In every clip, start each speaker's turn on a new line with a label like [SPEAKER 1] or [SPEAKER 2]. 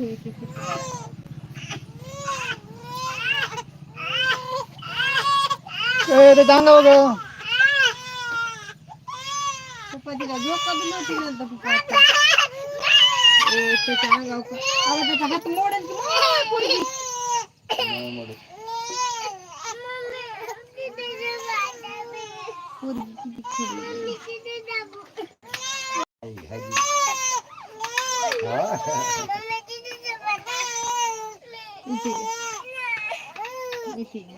[SPEAKER 1] ठीक है
[SPEAKER 2] ರೆದಾಂಗ ಹೋಗು ಪಪ್ಪದಿಲ್ಲ ಜೋಕದಿಲ್ಲ
[SPEAKER 1] ತಿನ್ನಂತ ಪಪ್ಪ ಏ ಎಷ್ಟು ಚೆನ್ನಾಗಿ ಅವಕ ಅವತ್ತು ಹತ್ತು ಮೋಡಂತ ಕುಡಿದಿ ಕುಡಿದಿ ಹಾ ठीक है ठीक है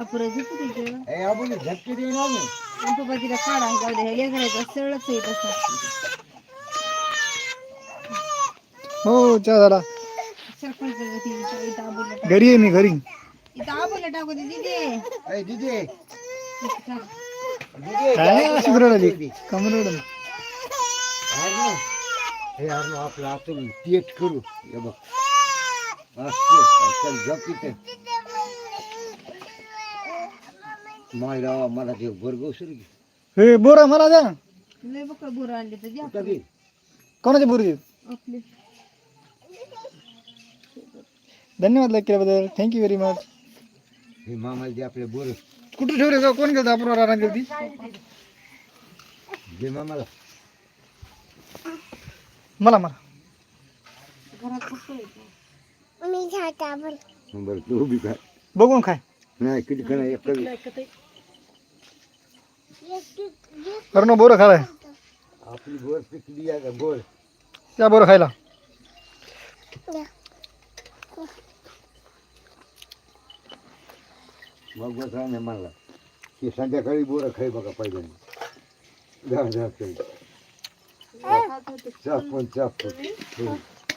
[SPEAKER 1] अब पूरा झपकी दीजिएगा ए अब उन्हें झपकी देना होगी हम तो बजी रखा
[SPEAKER 3] रहा है गाड़ी
[SPEAKER 1] हेलिया करे तो सरल से बस हो
[SPEAKER 2] चा जरा
[SPEAKER 1] सरपंच जी इतना बोल
[SPEAKER 2] घरी है नहीं घरी
[SPEAKER 1] इतना बोल टाको दीदी
[SPEAKER 3] ए दीदी
[SPEAKER 2] काय शिकरडा दी
[SPEAKER 3] कमरडा हे यार नो आपला आतून टीएच करू हे बघ मायला मला ते वर्ग सुरू
[SPEAKER 2] हे बोरा मला द्या
[SPEAKER 1] लय बकळ बोर आणले तर द्या
[SPEAKER 3] कुठं घे
[SPEAKER 2] कोणाची बोरी
[SPEAKER 1] आपले
[SPEAKER 2] धन्यवाद लाईक केल्याबद्दल थँक्यू व्हेरी मच
[SPEAKER 3] हे मामाला आपले बोर
[SPEAKER 2] कुठे ठेवले का कोण गेलं आपण राहणार गेली
[SPEAKER 3] दे मामाला
[SPEAKER 2] मला मला
[SPEAKER 1] घरात फक्त येतो
[SPEAKER 3] बरं तू बी काय
[SPEAKER 2] बघून खाय
[SPEAKER 3] नाही किती खाणार एक कवी
[SPEAKER 2] अरे बोरं खालाय
[SPEAKER 3] आपली बोर पिकली आहे का बोर।
[SPEAKER 2] त्या बोरं खायला
[SPEAKER 3] मग बस नाही मला हे संध्याकाळी बोर खाई बघा पहिल्यांदा जा जा. चापून चापून.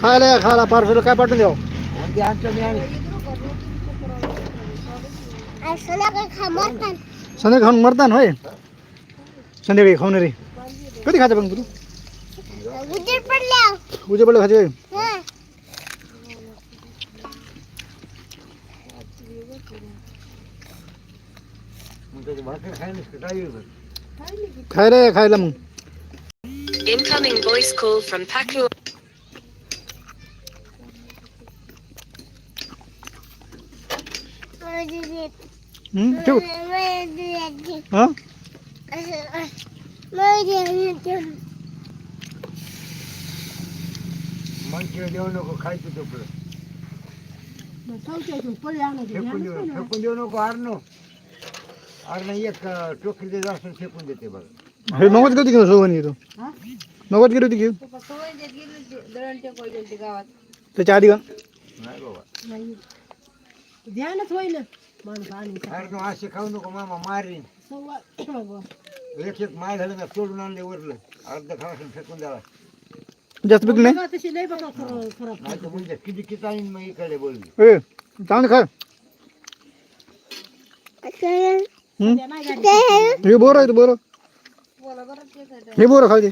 [SPEAKER 2] खायला खायला पार्सल काय पाठवून द्याव संध्या खाऊन मरतान होय संध्याकाळी खाऊन रे। कधी खाते पण तू उजे पडलं खाते
[SPEAKER 3] खायला
[SPEAKER 2] खायला मग
[SPEAKER 4] Incoming voice call from Paku.
[SPEAKER 2] ठेव. हा?
[SPEAKER 3] मनकिळ देऊ नको खायचं तुकडं फेकून देऊ फेकून देऊ नको अर्नो अर्न एक टोकरी दे जास्त फेकून देते बघ.
[SPEAKER 2] हे नवत किती घेऊ सोबत येतो नवत किती होती घेऊ?
[SPEAKER 1] देत
[SPEAKER 2] त्याच्या आधी का?
[SPEAKER 3] नाही बाबा.
[SPEAKER 1] ध्यानच होईल माणूस आणि
[SPEAKER 3] अर्नो असे खाऊ नको मामा मारीन एक एक माय झालं ना तोडून आणले वरलं अर्ध खावासून फेकून द्यावा
[SPEAKER 2] जास्त पिक नाही
[SPEAKER 1] तशी लय बघा खरं खरं
[SPEAKER 3] नाही तर म्हणजे किती किती आणीन मग इकडे बोलली
[SPEAKER 2] ए चांगलं खा हम्म? हे बोर आहे बोर
[SPEAKER 1] बोला बरं आहे
[SPEAKER 2] हे बोर खाऊ दे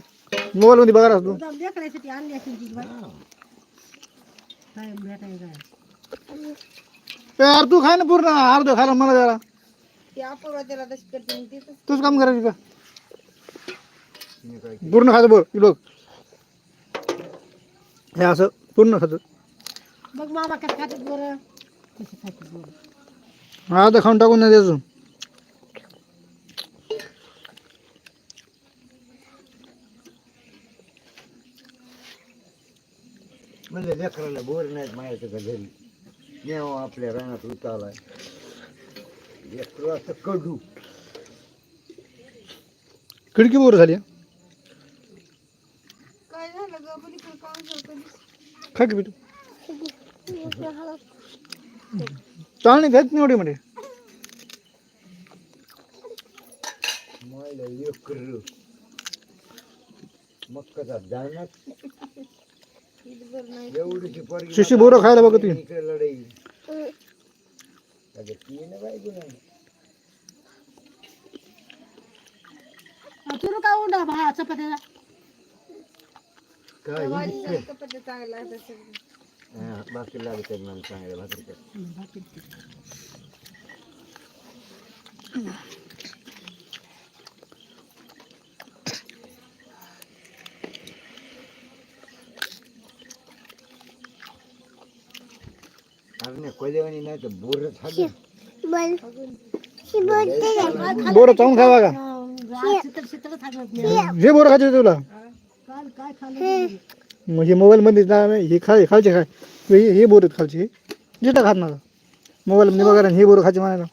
[SPEAKER 2] मोबाईल मध्ये बघा तू
[SPEAKER 1] लेकरासाठी आणली असेल ती बाई. काय भेटायचं काय
[SPEAKER 2] ए, यार तू खाय ना पूर्ण. अर्ध खायला मला जरा.
[SPEAKER 1] ती अपूर्वा त्याला तशी करते मग तिथंच
[SPEAKER 2] तूच काम करायचं का पूर्ण खायचं बोर हे बघ. हे असं पूर्ण खातं.
[SPEAKER 1] बघ मामा कसं खातात बरं. कसं खातात बरं?
[SPEAKER 2] अर्ध खाऊन टाकून नाही द्यायचं
[SPEAKER 3] म्हणजे लेकराला बोर नाहीत माहिती का घरी. जेव्हा आपल्या रानात लेकरू असं कडू.
[SPEAKER 2] खिडकी बोर झाली
[SPEAKER 1] काय झालं ग? पलीकडे काम करतो
[SPEAKER 2] खा की बेटू. चाल नाही घ्यायच निवडी मध्ये
[SPEAKER 3] मला लेकर मग कसा जाणार एवढीची पोरगी
[SPEAKER 2] शिशी बोरं खायला बघत होती.
[SPEAKER 3] इकडे लढाई अगं ती ना पाहिजे ना
[SPEAKER 1] तुला काय उंडा भा चपात्याला
[SPEAKER 3] काय?
[SPEAKER 1] चपात्या चांगला.
[SPEAKER 3] हा, भाकरी लागत चांगल्या भाकरी कोलेवानी नाही तर बोर
[SPEAKER 2] चावून खावा का हे. बोर खायचे तुला.
[SPEAKER 1] काल काय खाल्लं
[SPEAKER 2] म्हणजे मोबाईल मध्ये ना हे खा हे खायचे काय हे हे बोर आहेत खालचे. जिथं खात नका मोबाईल मध्ये बघा ना, हे बोर खायचे म्हणायला.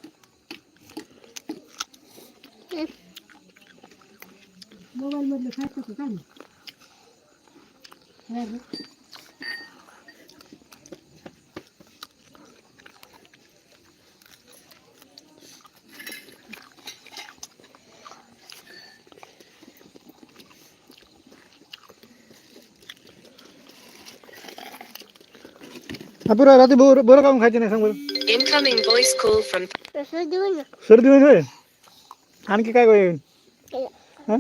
[SPEAKER 1] मोबाईल मधलं खात होतं का? नाही रे.
[SPEAKER 2] आपण रात्री बोर बोर खाऊन खायचे नाही सांग बरं.
[SPEAKER 4] Incoming voice call from
[SPEAKER 2] सर्दी होईल होय? आणखी काय होईल? हा?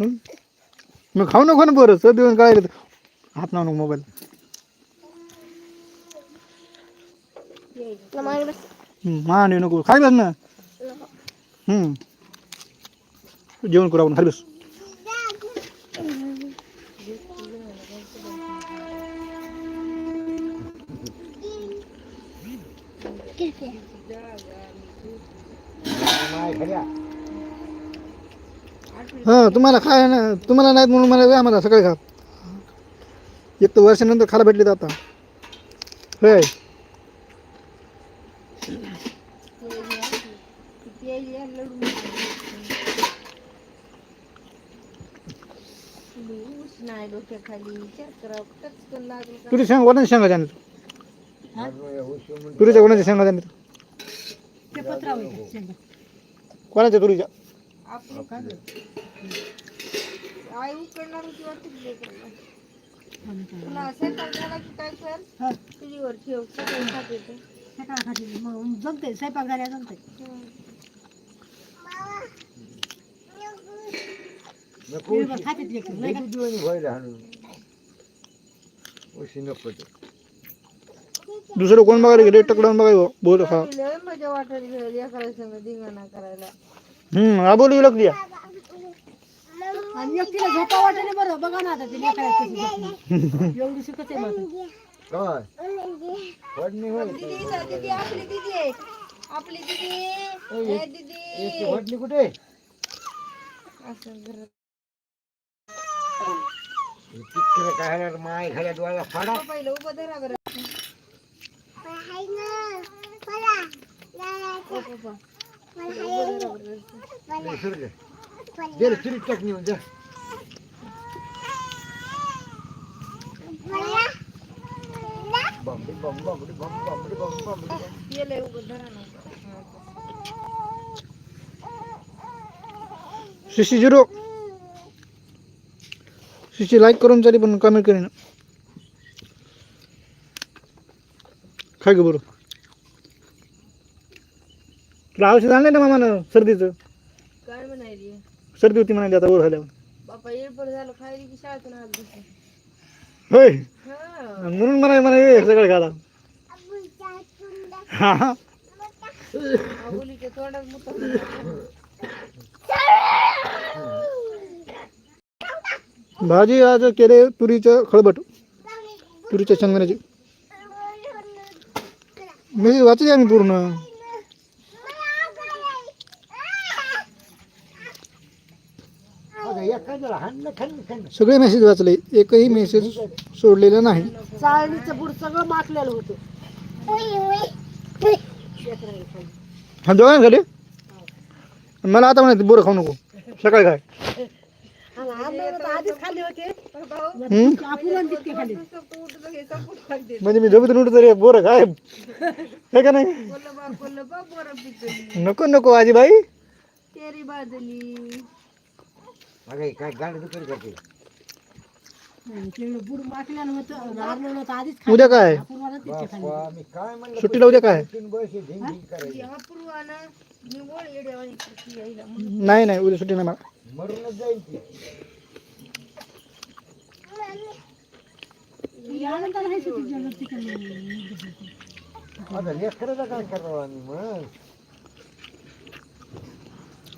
[SPEAKER 2] हं? मग? खाऊ नको ना बरं सर्दी होऊन काय रे? हात नाव नको मोबाईल. मान येऊ नको. खाय बस ना. हम्म. जेवण करू आपण खाली बस. तुम्हाला खाय ना तुम्हाला नाहीत म्हणून मला द्या आम्हाला सकाळी खा एक तर वर्षानंतर खायला भेटले आता. होय. तुरी शेंग कोणाच्या शेंगा जाणे
[SPEAKER 3] अरे उशी म्हणते,
[SPEAKER 2] तुरीच्या कोणाच्या शेंगा जाणे
[SPEAKER 1] ते पत्रावं शेंगा.
[SPEAKER 2] कोणाच्या तुरीच्या?
[SPEAKER 1] काय आई उकडणार होती वाटतं. तुला की काय कर? चुलीवर ठेव. सगळं खात येतं. सकाळ खाते मग जमते स्वयंपाक झाल्या जमते
[SPEAKER 3] नको.
[SPEAKER 1] खाते.
[SPEAKER 2] दुसरं कोण बघायला गेले? टकडावून बघाय बोल
[SPEAKER 1] लय मजा वाटत करायला.
[SPEAKER 2] हम्म हा बोलू लागली
[SPEAKER 1] आणि एकटीला झोपा वाटले बरं बघा ना आता ते लेकरा कशी झोपली. एवढी शिकत आहे माझं
[SPEAKER 3] काय? पडणी होय.
[SPEAKER 1] दीदी दीदी आपली दीदी आहे. आपली दीदी. ए दीदी.
[SPEAKER 3] याची पडणी कुठे?
[SPEAKER 1] असं घरात
[SPEAKER 3] तिकडे काय माय घाल्या डोळ्याला फाडा.
[SPEAKER 1] पहिलं उभं धरा बरं. ओ पप्पा.
[SPEAKER 3] ಬೇರೆ ತಿರುಗ್ತಾಕ ನೀವು ಒಂದು ಬಂಬಿ ಬಂಬಂಬಡಿ
[SPEAKER 1] ಬಂಬಂಬಡಿ ಬಂಬಂಬಡಿ ಎಲ್ಲ શિશી
[SPEAKER 2] જીરો શિશી લાઈક કરો ને સારી પણ કમેન્ટ કરીને ખાઈ ગયું બરોબર तुला औषध आणलं ना मामानं सर्दीचं?
[SPEAKER 1] काय म्हणायली?
[SPEAKER 2] सर्दी होती म्हणाली आता वर झाल्यावर.
[SPEAKER 1] बापा येळपर झालं खायली की शाळेतून आज बसून
[SPEAKER 2] होय?
[SPEAKER 1] हा.
[SPEAKER 2] म्हणून मला मला हे सगळं खाला हा हा.
[SPEAKER 1] तोंडात
[SPEAKER 2] भाजी आज केले तुरीचं खळबट. तुरीच्या शेंगदाण्याची. मी वाचली आम्ही पूर्ण
[SPEAKER 3] अगं, एखादं त्याला हाणलं खाल्लं खाल्लं
[SPEAKER 2] सगळे मेसेज वाचले. एकही मेसेज सोडलेला नाही.
[SPEAKER 1] चाळणीचं बुड सगळं माखलेलं होतं.
[SPEAKER 2] दोघांसाठी मला आता म्हणायचं बोरं खाऊ नको. सकाळी काय? म्हणजे मी झोपेतून उठतो रे बोरं काय? हे का नाही? नको नको आजी बाई
[SPEAKER 1] तेरी बाजली
[SPEAKER 3] अगे काय गाडी दुपारी करते
[SPEAKER 2] उद्या काय? सुट्टीला उद्या काय नाही नाही उद्या सुट्टी नाही मला.
[SPEAKER 3] मरूनच काय करावं आम्ही मग?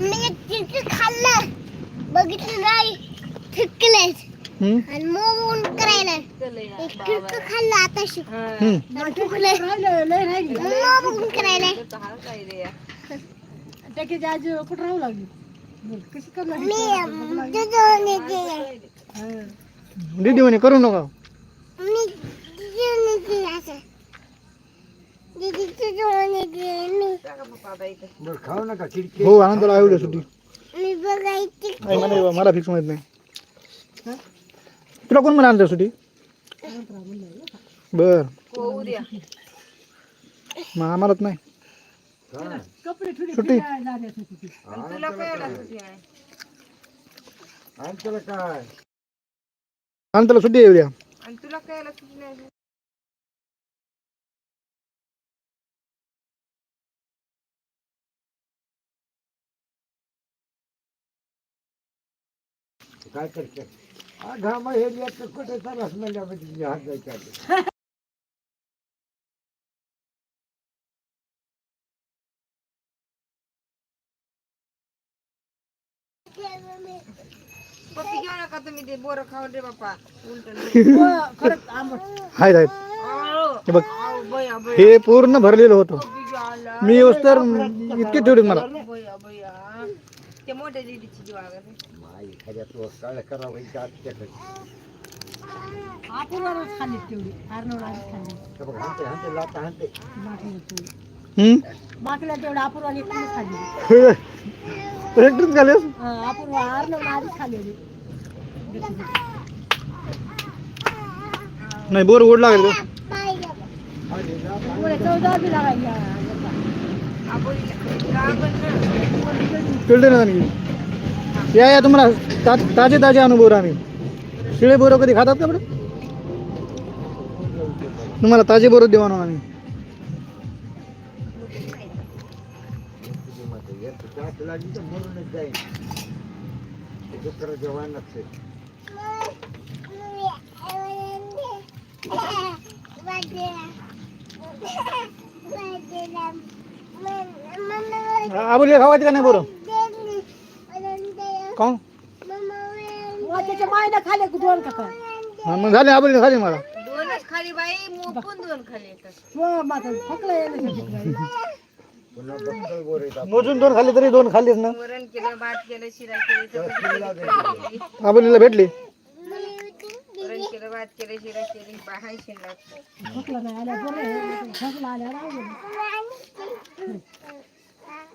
[SPEAKER 3] मी
[SPEAKER 5] खाल्लं. बघितलं नाही? आणि मोमून करायला. एक किरक खाल्लं मोमून करायला.
[SPEAKER 1] त्याची आजी कुठं राहू लागली? बोल, कशी
[SPEAKER 2] करू नका.
[SPEAKER 5] मी
[SPEAKER 2] हो आनंदाला आहे उद्या सुट्टी
[SPEAKER 5] मी बघायची
[SPEAKER 2] नाही मला नाही, मला फिक्स माहित नाही तुला कोण म्हणा आणलं सुट्टी बर मग आम्हालाच नाही
[SPEAKER 3] हा.
[SPEAKER 1] कपडे ठुले
[SPEAKER 2] सुट्टी
[SPEAKER 1] जाण्यासाठी ती.
[SPEAKER 3] आणि त्याला काय
[SPEAKER 2] आनंदाला सुट्टी आहे उद्या
[SPEAKER 3] काय तो काय करतात घामा हे तो कुठे चालत म्हणजे हात
[SPEAKER 1] जायच्या बोर खाऊन
[SPEAKER 2] रे बापा हे पूर्ण भरलेलं होतं. मी तर इतके ठेवले मला.
[SPEAKER 3] ते मोठ्या दिदीची जीवा एखाद्यात वसाळ करावं त्याकडे आपण
[SPEAKER 1] रोज खाल्ली तेवढी अर्नोड आधी खाल्ली
[SPEAKER 3] बघ हाणते हाणते लाटा हाणते
[SPEAKER 1] बाकीला तेवढी बाकीला तेवढं अपूर्वा एकटीच खाल्ली
[SPEAKER 2] एकटीच घालेस
[SPEAKER 1] अं, अपूर्वा अर्नोड आधीच खाल्लेली
[SPEAKER 2] नाही। बोर गोड लागेल का
[SPEAKER 1] पुढे चौदा बी लागायची
[SPEAKER 2] आपण फ़िल्टर आणखी या या तुम्हाला ता ताजे ताजे अनुभव आम्ही शिळे बोरं कधी खातात का बरं तुम्हाला ताजे बोरं देऊ आणून आम्ही
[SPEAKER 3] तुझी मतं. याचं दात लागली तर मरूनच जाईल ते दुसरं जेवण नसते
[SPEAKER 2] आबोली खावायचे का नाही बोरं काऊन?
[SPEAKER 1] त्याच्या मायनं खाल्ले की दोन
[SPEAKER 2] हा, मग झाले आबोली खाली मला
[SPEAKER 1] माझं फकलं येण्यासाठी
[SPEAKER 3] पुन्हा बक्कळ गोर येतात
[SPEAKER 2] मोजून दोन खाल्ले तरी दोन खाल्लेच ना.
[SPEAKER 3] शिला जाईल.
[SPEAKER 2] आबोलीला भेटली.
[SPEAKER 1] फकलं नाही आल्या बरं फकलं आल्या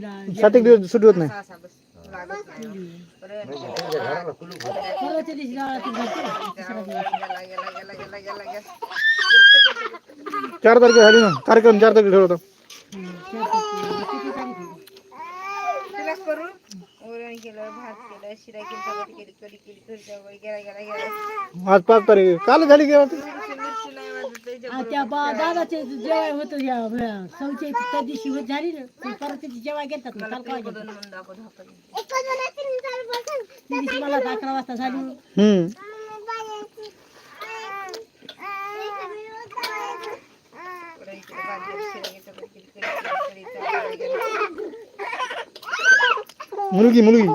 [SPEAKER 2] सात एक दिवस सुट्टी होत नाही. चार तारखे झाली ना. कार्यक्रम चार तारखे ठरवतो होता
[SPEAKER 1] हम्म, चार तारखेला. किती तारीख आहे?
[SPEAKER 6] तुला करून वरण केलं भात केलं शिरा केली चपाती केली कढी केली घरी जावं गेला गेला गेला
[SPEAKER 2] आज पाच तारीख काल झाली की आता?
[SPEAKER 6] मिरची नाही वाजत
[SPEAKER 1] त्या बा दादाचे जेवाय होतं या या सौचे त्या दिवशी होत झाली ना पण परत त्याची जेवाय घेतात ना काल काय घेतात?
[SPEAKER 6] म्हणून दाखवत होता.
[SPEAKER 5] एकच मला
[SPEAKER 1] त्या दिवशी अकरा वाजता झाली.
[SPEAKER 2] हम्म.
[SPEAKER 6] मुर्गी मुर्गी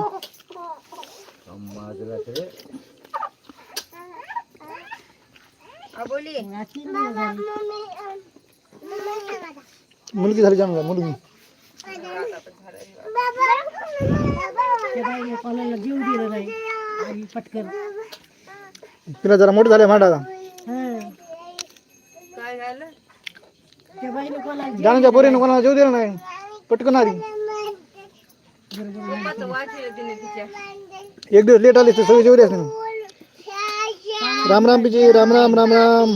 [SPEAKER 6] मुर्गी धर जाऊँगा मुर्गी जाम
[SPEAKER 2] मुलगी
[SPEAKER 1] कॉलेजला जीव दिला नाही पटकन
[SPEAKER 2] तिला जरा मोठं झालं मांडा जाण्याच्या पोरीने कोणाला जेव दिला नाही पटकन आली
[SPEAKER 6] पप्पाचं वाचलं तिने तिच्या
[SPEAKER 2] एक दिवस लेट आली तर सगळे जेवले असते राम राम पिची राम राम राम राम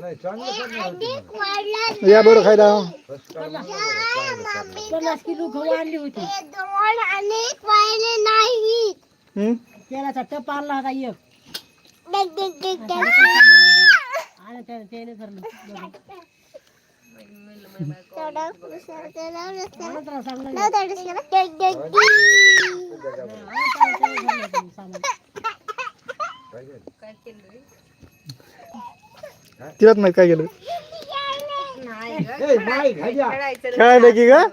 [SPEAKER 3] नाही चांगलं करणार होती
[SPEAKER 2] या बरं खायला
[SPEAKER 3] फर्स्ट टाइम चांगलं करणार
[SPEAKER 1] पन्नास किलो गहू आणली होती
[SPEAKER 5] दोन आणि पाहिले नाही
[SPEAKER 2] हम्म?
[SPEAKER 1] तेलाचा टप आणला होता एक
[SPEAKER 5] डेक डेक डेक डेक
[SPEAKER 1] आणि त्याने त्याने
[SPEAKER 2] तिलाच माहीत काय केलं?
[SPEAKER 3] काय नाही,
[SPEAKER 2] खेळायला की का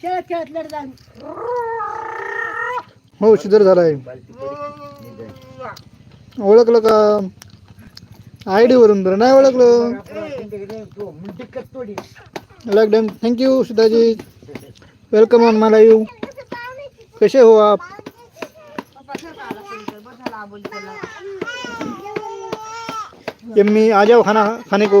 [SPEAKER 1] खेळत खेळत लढ
[SPEAKER 2] हो शिदर झालाय. ओळखलं का? आयडी वरून तर नाही ओळखलो thank you Sudhaji welcome on मला यू कैसे हो आप यम्मी आ जाओ खाना खाने को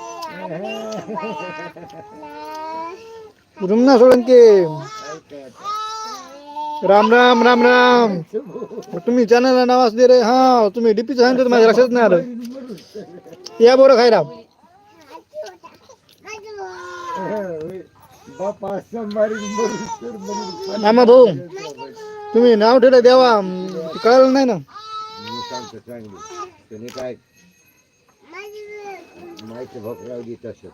[SPEAKER 2] रुमना सोळंके. राम राम राम राम. तुम्ही चॅनलला नाव असते रे. हा तुम्ही डीपी सांगतो माझ्या लक्षात नाही आलं. या बरं
[SPEAKER 3] मरुस्तर म्हणून
[SPEAKER 2] मामा भाऊ तुम्ही नाव ठेवलं द्यावा ते कळलं नाही ना?
[SPEAKER 3] काय? माहिती भोक लावली तसं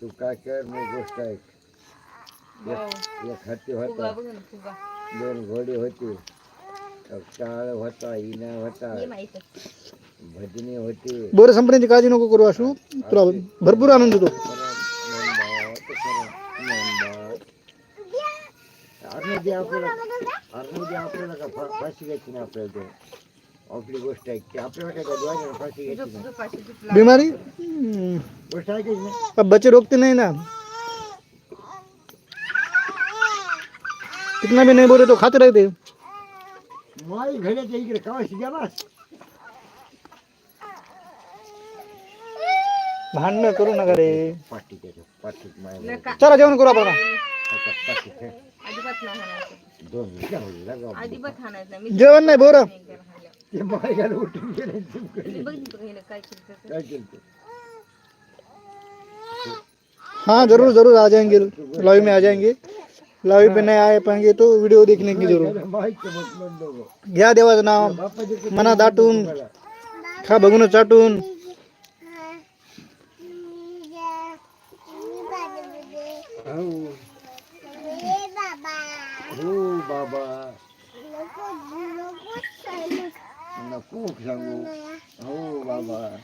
[SPEAKER 3] तू काय कर मग गोष्ट ऐक एक एक हत्ती होता
[SPEAKER 6] ना.
[SPEAKER 3] दोन घोडे होते टाळ होता इना होता. भजनी होती
[SPEAKER 2] बोरं संपण्याची काळजी नको करू असू तुला भरपूर आनंद होतो
[SPEAKER 3] अर्नदी आपल्याला अर्नदी आपल्याला का फाशी घ्यायची नाही आपल्याला ते आपली गोष्ट आहे की आपल्याला काय फाशी घ्यायची नाही
[SPEAKER 2] बीमारी हम्म.
[SPEAKER 3] गोष्ट ऐकायची नाही
[SPEAKER 2] अब बच्चे रोकते नहीं ना कितना भी नहीं बोले तो खाते रहते
[SPEAKER 3] माई घड्याच्या इकडे कवाशी गेलास
[SPEAKER 2] भांडण करू नका रे
[SPEAKER 3] पाठी त्याच्या पाठीत माय
[SPEAKER 6] नका.
[SPEAKER 2] चला जेवण करू आपण
[SPEAKER 3] पाठीत हे.
[SPEAKER 6] अजिबात नाही हाणायचं.
[SPEAKER 3] दोन मिनिटं लागा.
[SPEAKER 6] अजिबात हाणायचं नाही. मी
[SPEAKER 2] जेवण नाही बोर.
[SPEAKER 3] ते उठून गेले
[SPEAKER 6] काय केलं
[SPEAKER 3] ते?
[SPEAKER 2] हाँ ज़रूर ज़रूर आ जाएँगे लाइव में आ जाएँगे। लाइव पे नहीं आए पाएँगे तो वीडियो देखने की ज़रूर।
[SPEAKER 3] बघ.
[SPEAKER 2] घ्या देवाचं नाव मना दाटून. खा बघून चाटून
[SPEAKER 5] बाबा। नको सांगू.
[SPEAKER 3] हो बाबा.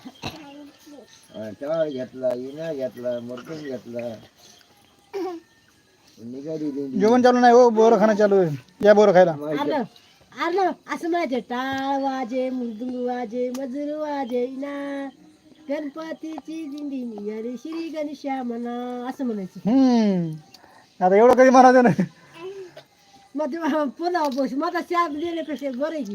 [SPEAKER 3] टाळ घेतला इना घेतला मरकून घेतला. निघाली.
[SPEAKER 2] जेवण चालू नाही हो बोरं खाणं चालू आहे. या बोरं खायला.
[SPEAKER 3] माहिती-
[SPEAKER 1] अरे असं म्हणायचं टाळ वाजे मृदुंग वाजे मजूर वाजे ना गणपतीची दिंडी निघाली श्री गणेशा म्हणा असं म्हणायचं.
[SPEAKER 2] हम्म. आता एवढं कधी म्हणायचं नाही.
[SPEAKER 1] मग ते पुन्हा बस मग आता चहा देण्यापेक्षा बरं की.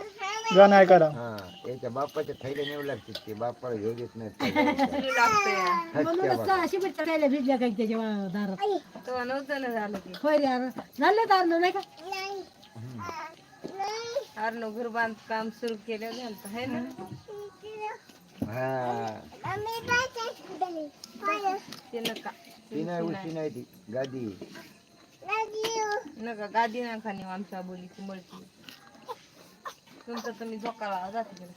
[SPEAKER 2] गाणं ऐकायला
[SPEAKER 3] हा याच्या बापाच्या थैल्या नेऊ लागतात ते. बापाला घेऊ देत नाही
[SPEAKER 6] सुरू लागतंय.
[SPEAKER 1] म्हणूनच तर अशी पण चढायला भिजल्या काही त्याच्या दारात.
[SPEAKER 6] नव्हतं ना झालं ते
[SPEAKER 1] होय रे अरे झालं दार नाही का?
[SPEAKER 5] नाही. नाही.
[SPEAKER 6] अरे घर बांधकाम सुरू केलं झालं आहे ना?
[SPEAKER 3] हा.
[SPEAKER 5] मम्मी काय करते? पाय.
[SPEAKER 6] ते नका
[SPEAKER 3] ती नाही. उशी नाही ती गादी.
[SPEAKER 6] नका गादी ना खाणी आमच्या बोलीची मळती तुमचं तुम्ही झोकाळा जाते तिकडे.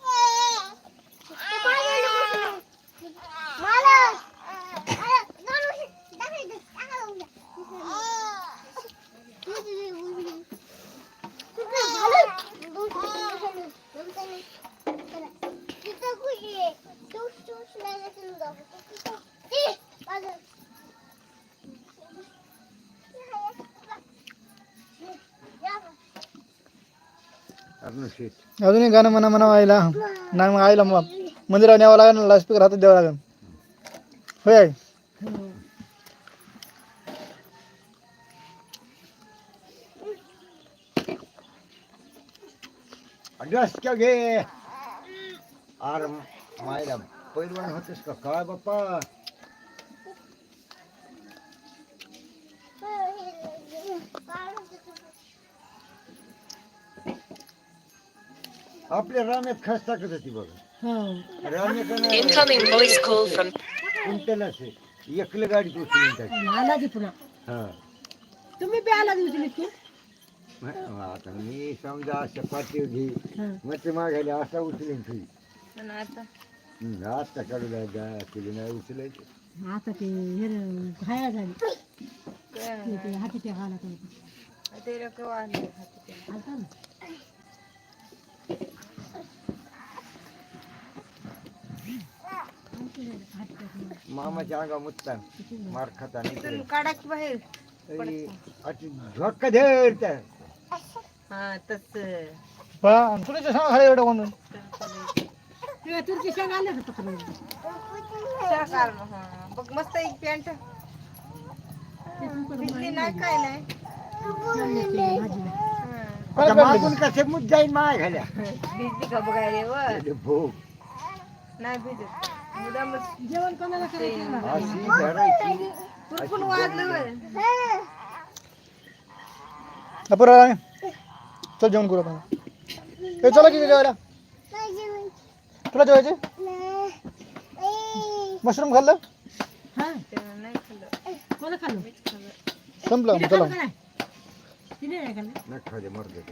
[SPEAKER 5] मला
[SPEAKER 2] अजूनही गाणं म्हणा म्हणा आईला नाही मग आईला मग मंदिरावर न्यावं लागेल लास्पीकर हातात द्यावं लागेल. होय आई?
[SPEAKER 3] घे अरे मायला पैलवान होतेस का? काय बाप्पा? आपल्या रामेत खास टाकत होती बघा.
[SPEAKER 1] हो.
[SPEAKER 3] रामेकडे
[SPEAKER 4] Incoming voice call from
[SPEAKER 3] एकलं गाडी उचलून टाकी
[SPEAKER 1] आला की पुन्हा.
[SPEAKER 3] हा.
[SPEAKER 1] तुम्ही बी आला
[SPEAKER 3] मग आता मी समजा अशा पाठीव घे
[SPEAKER 1] हा.
[SPEAKER 3] मग ते मागायला असा उचलेन तुझी
[SPEAKER 6] आणि आता
[SPEAKER 3] हम्म, आता काढू द्या तुला नाही उचलायचं.
[SPEAKER 1] आता ते हे घाया झाली.
[SPEAKER 6] काय?
[SPEAKER 1] ते- ते हाती
[SPEAKER 6] ते आले हाती ते.
[SPEAKER 1] आलता ना?
[SPEAKER 3] मामाच्या अंगा मुत्ता मार खाता
[SPEAKER 6] इथून काढा की बाहेर.
[SPEAKER 3] झोक्का धर त्या.
[SPEAKER 6] हा तस.
[SPEAKER 2] पहा, तुला चष्मा खाली एवढं
[SPEAKER 1] ते आले का पकडून?
[SPEAKER 6] सहकार हा. बघ मस्त एक पॅन्ट. भिजली नाही काय नाही हा.
[SPEAKER 3] मागून कसे माय घाल्या.
[SPEAKER 6] भिजली का बघायला व
[SPEAKER 3] भोग
[SPEAKER 6] नाही भिजत.
[SPEAKER 1] जेवण कोणाला करायचं
[SPEAKER 6] वाजलं
[SPEAKER 2] चल जेवण करू आपण. ए, चला की जेवायला. तुला जेवायचे? मशरूम खाल्लं? संपलं चला.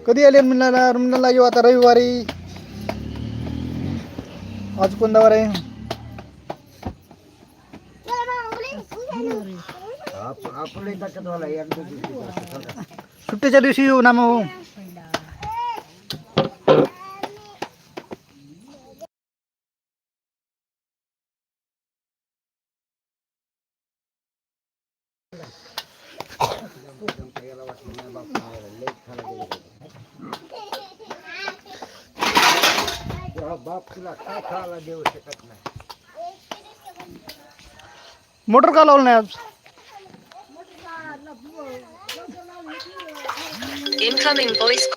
[SPEAKER 2] कधी आले मिळाला रुमला येऊ आता? रविवारी. आज कोणता वार आहे? सुट्टीच्या दिवशी येऊ ना
[SPEAKER 3] बाप
[SPEAKER 2] मोटर का लावलं नाही आज।
[SPEAKER 4] Incoming voice